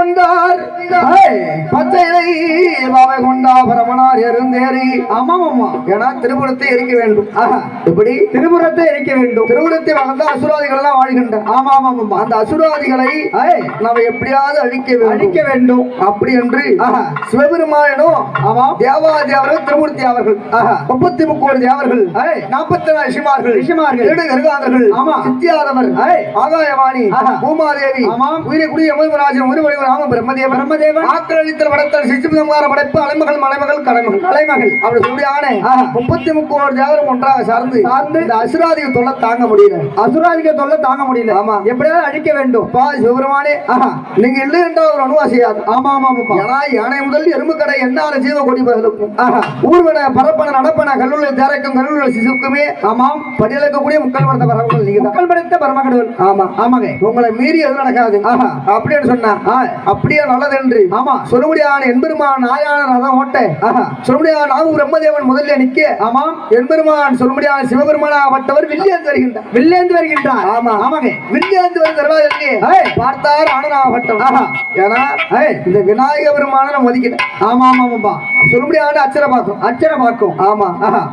கொண்டார் பச்சை பாவை கொண்டா ஆமாம் ஆமா ஏன்னா திருபுரத்தை எரிக்க வேண்டும் ஆஹா. இப்படி திருபுறத்தை எரிக்க வேண்டும் திருபுரத்தை வளர்ந்த அசுராதிகள் எல்லாம் வாழ்கின்ற ஆமா ஆமா ஆமா அந்த அசுராதிகளை ஏய், நாம எப்படியாவது அழிக்க வேண்டும் அழிக்க வேண்டும் அப்படி என்று ஆஹா. சிவபெருமானும் ஆமாம் தேவாதேவர்கள் திருமூர்த்தி அவர்கள் ஆஹா. முப்பத்தி முக்கோடி தேவர்கள் நாற்பத்தி நாலு ரிஷிமார்கள் ரிஷிமார்கள். ஏழு கருகாதர்கள் ஆமா. சித்தியாதவர். ஆகாயவாணி. பூமாதேவி ஆமாம். உயிரை முதல்வராஜன் ஒரு வடிவ ராம பிரம்மதேவன் பிரம்மதேவன். ஆக்கள் அளித்தல் படைத்தல் சிசுபிதமான படைப்பு அலைமகள் மலைமகள் கலைமகள் தலைமகள் அப்படி சொல்லி ஆனே ஆஹா. முப்பத்தி முக்கோடி தேவரும் ஒன்றாக சார்ந்து சார்ந்து இந்த அசுராதிக தொல்லை தாங்க முடியல. அசுராதிக தொல்லை தாங்க முடியல. ஆமா. எப்படியாவது அழிக்க வேண்டும். பா சிவபெருமானே. ஆஹா. நீங்க இல்லை என்றால் ஒரு அணுவா செய்யாது ஆமா ஆமா ஏன்னா யானை முதல் எறும்பு கடை என்னால ஜீவ கொடி பதிலுக்கும் ஆஹா. ஊர்வன பரப்பன நடப்பன கல்லுள்ள தேரைக்கும் கல்லுள்ள சிசுக்குமே. ஆமாம் படியலக்கக்கூடிய முக்கால் படத்த பரவங்கள் நீங்க மக்கள் படைத்த பரமகடவுள் ஆமா. ஆமாங்க. உங்களை மீறி எதுவும் நடக்காது. ஆஹா. அப்படின்னு சொன்னா. அப்படியே நல்லது என்று ஆமா. சொல்லுபடியான எம்பெருமான் நாயான ரதம் ஓட்ட. ஆஹா. சொல்லுபடியான நாகு பிரம்மதேவன் முதல்ல நிக்க. ஆமாம் எம்பெருமான் சொல்லுபடியான சிவபெருமானாகப்பட்டவர் வில்லியந்து வருகின்றார். வில்லேந்து வருகின்றார். ஆமா. ஆமாங்க. வில்லியந்து வந்து தருவாதற்கு ஏய். பார்த்தார் ஆனனாகப்பட்டவர் ஆஹா. ஏன்னா. இந்த விநாயக பெருமான நம்ம மதிக்கிறேன் ஆமா ஆமா ஆமாப்பா. சொல்லுபடியான அச்சர பார்க்கும். அச்சர பார்க்கும். ஆமா. ஆஹா.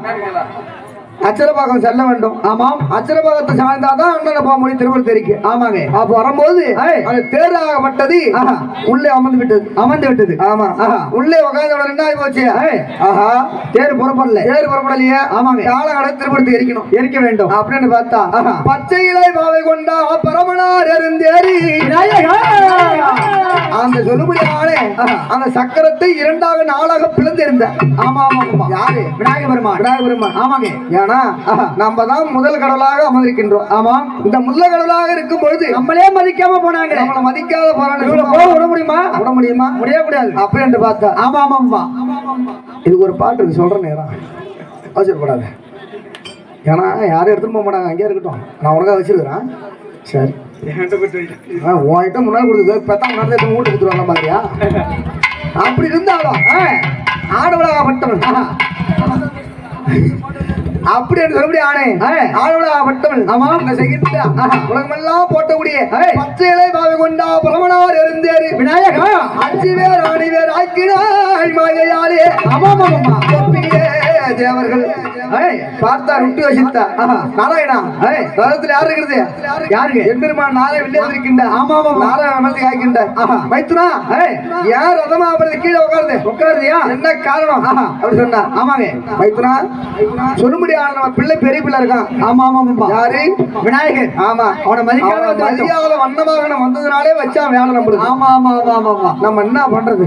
அச்சரபாகம் செல்ல வேண்டும். ஆமாம். அச்சரபாகத்தை சாய்ந்தாதான் அண்ணனை போக முடியும் திருப்பதி தெரிக்கு. ஆமாங்க. அப்ப வரும்போது. அந்த தேராகப்பட்டது. உள்ளே அமர்ந்து விட்டது. அமர்ந்து விட்டது. ஆமா. உள்ளே உட்கார்ந்த என்ன ஆகி போச்சு. ஆஹா. தேர் புறப்படல. தேர் புறப்படலையே. ஆமாங்க. காலகடை திருப்பதி எரிக்கணும். எரிக்க வேண்டும். அப்படின்னு பார்த்தா. பச்சை இலை பாவை கொண்டா பரமனார் விநாயகா! அந்த சொல்லுபடியான. அந்த சக்கரத்தை இரண்டாக நாளாக பிளந்திருந்த. ஆமா ஆமா ஆமா. யாரு? விநாயக பெருமான் விநாயக பெருமான் ஆமாங்க ஏன்னா நம்ம தான் முதல் கடவுளாக அமர்ந்திருக்கின்றோம். ஆமாம் இந்த முதல் கடவுளாக இருக்கும் பொழுது நம்மளே மதிக்காம போனாங்க. நம்மளை மதிக்காத இவ்வளவு போறாங்க போக விட முடியுமா? விட முடியுமா? முடியவே கூடாது அப்படி என்று பார்த்தா ஆமா ஆமா ஆமா. இதுக்கு ஒரு பாட்டு இருக்கு சொல்ற நேரம். அவசரப்படாத ஏன்னா யாரும் எடுத்துட்டு போக மாட்டாங்க அங்கேயே இருக்கட்டும். நான் உனக்காக வச்சிருக்கிறேன். சரி. உன்கிட்ட முன்னாடி கொடுத்தது பெத்தா முன்னாடி மூட்டை கொடுத்துருவாங்க மாதிரியா அப்படி இருந்தாலும் ஆடவளாகப்பட்டவன். அப்படி என்று சொல்லபடி ஆனே. ஆடவளாகப்பட்டவன் ஆமா. என்ன செய்கின்ற உலகமெல்லாம் போட்டக்கூடிய. பச்சையிலை பாவை கொண்டா பிரமணார் இருந்தேரு விநாயகா. அஞ்சு பேர் ஆணி பேர் ஆக்கினாய் மாயையாலே. ஆமா ஆமா ஆமா தேவர்கள் ஏய், பார்த்தார் விட்டு வசித்தா நாராயணா. ரதத்தில் யார் இருக்கிறது யாருங்க எம்பெருமான் நாராயண வில்லே இருக்கின்ற ஆமா ஆமா நாராயண அமர்த்தி காய்க்கின்ற. மைத்துனா யார் ரதமா அமர்ந்து கீழே உட்காருது உட்காருதியா என்ன காரணம். அப்படி சொன்னா ஆமாங்க மைத்துனா சொல்லும்படியான நம்ம பிள்ளை பெரிய பிள்ளை இருக்கான் ஆமா ஆமா ஆமா யாரு விநாயகர் ஆமா அவனை மதிக்காத. மதியாத வண்ணமாக வந்ததுனாலே வச்சான் வேலை நம்மளுக்கு ஆமா ஆமா ஆமா ஆமா ஆமா நம்ம என்ன பண்றது.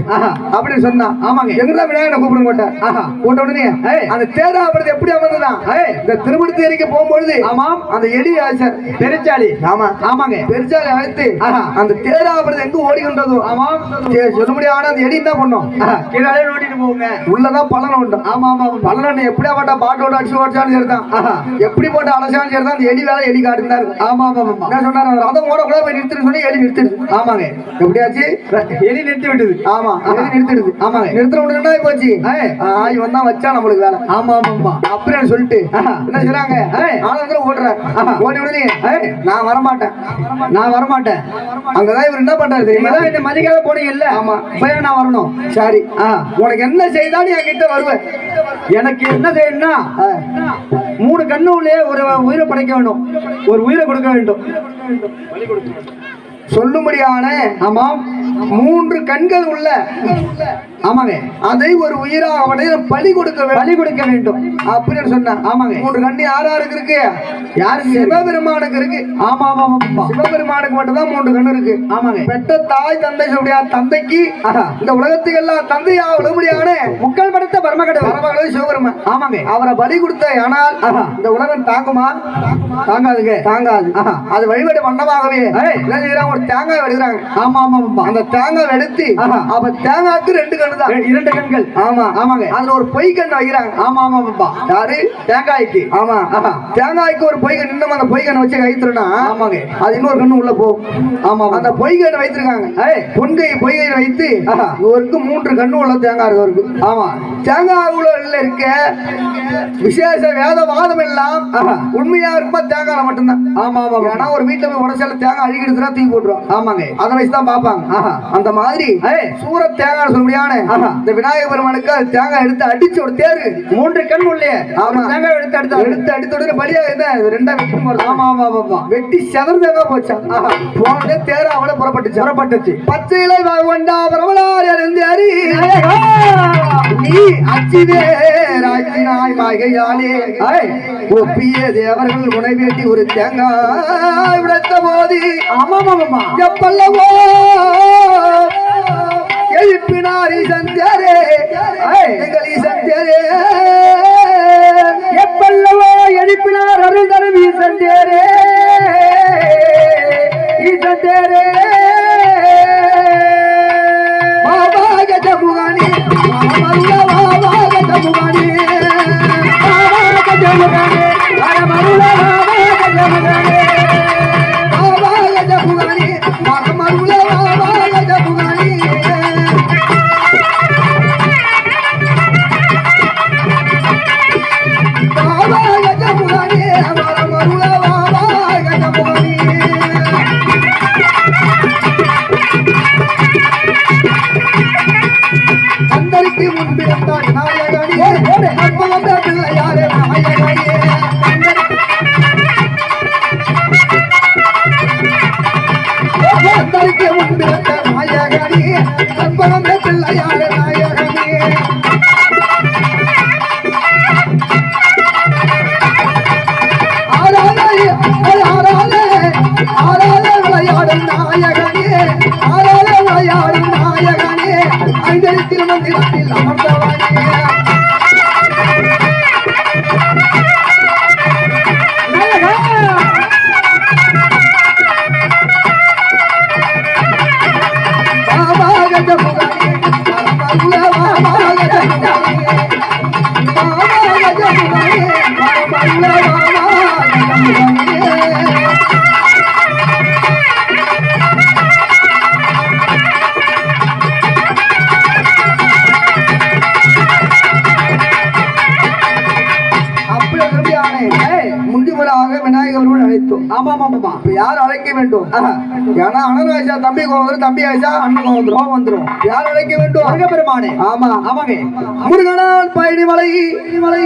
அப்படின்னு சொன்னா ஆமாங்க. எங்கதான் விநாயகனை கூப்பிட மாட்டார் ஆஹா. கூட்ட உடனே ஏய். அந்த தேராபுரத்து எப்படி அமர்ந்ததான். இந்த திருமணத்தி எரிக்க போகும்பொழுது ஆமாம். அந்த எலி ஆசர் பெருச்சாளி ஆமா. ஆமாங்க பெருசாலை அழைத்து. அந்த தேராபுரத்து எங்க ஓடிக்கின்றதோ ஆமாம். சரி, சொல்ல முடியாத அந்த எலி என்ன பண்ணும் கீழே நோட்டிட்டு போங்க உள்ளதான் பலன் உண்டு. ஆமா ஆமா பலன் எப்படியா பட்ட பாட்டோட அடிச்சு ஓடிச்சாலும் சரிதான். எப்படி போட்டு அலசாலும் சரிதான் அந்த எலி வேலை எலி காட்டுதான் இருக்கு ஆமா ஆமா ஆமா என்ன சொன்னார்? ரதம் ஓடக்கூட போய் நிறுத்துன்னு சொல்லி எலி நிறுத்திடுது ஆமாங்க. எப்படியாச்சு? எலி நிறுத்தி விட்டது. ஆமா. எலி நிறுத்திடுது. ஆமாங்க. நிறுத்தின உடனே போச்சு. ஆய் வந்தா வச்சா நம்மளுக்கு வேலை. ஆமா ஆமா அப்படின்னு சொல்லிட்டு. என்ன ஏய். ஆனந்தம் ஓடுறாரு. ஓடி ஏய். நான் வரமாட்டேன் நான் வரமாட்டேன் அங்கதான் இவர் என்ன பண்றாரு தெரியுமா தான் என்ன மதிக்காத போனீங்கல்ல ஆமா. இப்ப நான் வரணும் சரி. உனக்கு என்ன செய்தாலும் என் கிட்ட வருவேன் எனக்கு என்ன செய்யணும்னா. மூணு கண்ணு உள்ளே ஒரு உயிரை படைக்க வேண்டும் ஒரு உயிரை கொடுக்க வேண்டும் சொல்லும்படியான ஆமாம் மூன்று கண்கள் உள்ள ஆமாங்க அதை ஒரு உயிராக அவனை பலி கொடுக்க பலி கொடுக்க வேண்டும். அப்படின்னு சொன்ன ஆமாங்க. மூன்று கண்ணு யார் யாருக்கு இருக்கு? யாருக்கு? சிவபெருமானுக்கு இருக்கு. ஆமா ஆமா சிவபெருமானுக்கு மட்டும்தான் மூன்று கண்ணு இருக்கு. ஆமாங்க. பெற்ற தாய் தந்தை சொல்லியா தந்தைக்கு. இந்த உலகத்துக்கு எல்லாம் தந்தையா விடும்படியான முக்கள் படுத்த பரமகடவுள். பரமகளவு சிவபெருமான். ஆமாங்க. அவரை பலி கொடுத்த ஆனால். இந்த உலகம் தாங்குமா? தாங்காதுங்க. தாங்காது. அது வழிபாடு வண்ணமாகவே ஏய். என்ன செய்யறாங்க தேங்காய் எடுக்கிறாங்க ஆமா ஆமா ஆமா. அந்த தேங்காய் எடுத்து. அப்ப தேங்காய்க்கு ரெண்டு கண்ணு தான். இர- இரண்டு கண்கள். ஆமா. ஆமாங்க. அதுல ஒரு பொய் கண்ணு வைக்கிறாங்க. ஆமா ஆமா ஆமா யாரு? தேங்காய்க்கு. ஆமா. தேங்காய்க்கு ஒரு பொய் கண்ணு இன்னும் அந்த பொய் கண்ணை வச்சு கைத்துறனா ஆமாங்க. அது இன்னொரு கண்ணு உள்ள போகும். ஆமா அந்த பொய் கண்ணை வைத்திருக்காங்க. ஏய். பொன்கை பொய்கை வைத்து ஆஹா. இவருக்கு மூன்று கண்ணு உள்ள தேங்காய் இருக்கு. ஆமா. தேங்காய் உள்ள இருக்க விசேஷ வேத வாதம் எல்லாம். உண்மையா இருக்குமா தேங்காய் மட்டும்தான். ஆமா ஆமா ஏன்னா ஒரு வீட்டுல போய் உடச்சால தேங்காய் அழுகிடுச்சுனா தூக்கி போட்டு விட்டுரும் ஆமாங்க. அதை வச்சு தான் பார்ப்பாங்க. அந்த மாதிரி. சூர தேங்காய் சொல்ல முடியாது. இந்த விநாயக பெருமானுக்கு தேங்காய் எடுத்து அடிச்சு ஒரு தேரு. மூன்று கண் உள்ளே. ஆமா. தேங்காய் எடுத்து அடுத்து எடுத்து அடித்த உடனே பலியா என்ன? இது ரெண்டா வெட்டி போறது. ஆமா ஆமா ஆமா, வெட்டி செதறு தேங்காய் போச்சா? போனே தேர அவளை புறப்பட்டுச்சு. புறப்பட்டுச்சு. பச்சை இலை கொண்டா பிரபலார் அறிந்தாரி நீ அச்சிவே ராஜினாய் மாகையாலே ஒப்பிய தேவர்கள் உணை வேட்டி ஒரு தேங்காய் விடத்த போது. ஆமா ஆமா ஆமா எப்பல்லவோ எழுப்பினார் சந்தரே சந்தரே எப்பல்லவோ எழுப்பினார் அருள் தரும் ஈசன் தேரே ஈசன் தேரே பாபா கஜமுகானி மருள பாபா அப்படி திரும்பியானே முண்டிமுறாக அழைத்தோம். ஆமா ஆமா ஆமா யார் அழைக்க வேண்டும்? ஏன்னா அண்ணன் வயசா தம்பி கோவம் தம்பி வயசா அண்ணன் கோவம் வந்துரும் கோவம் வந்துரும் யார் அழைக்க வேண்டும்? முருகப்பெருமானே. ஆமா ஆமாங்க. முருகனால் பயணி மலை மலை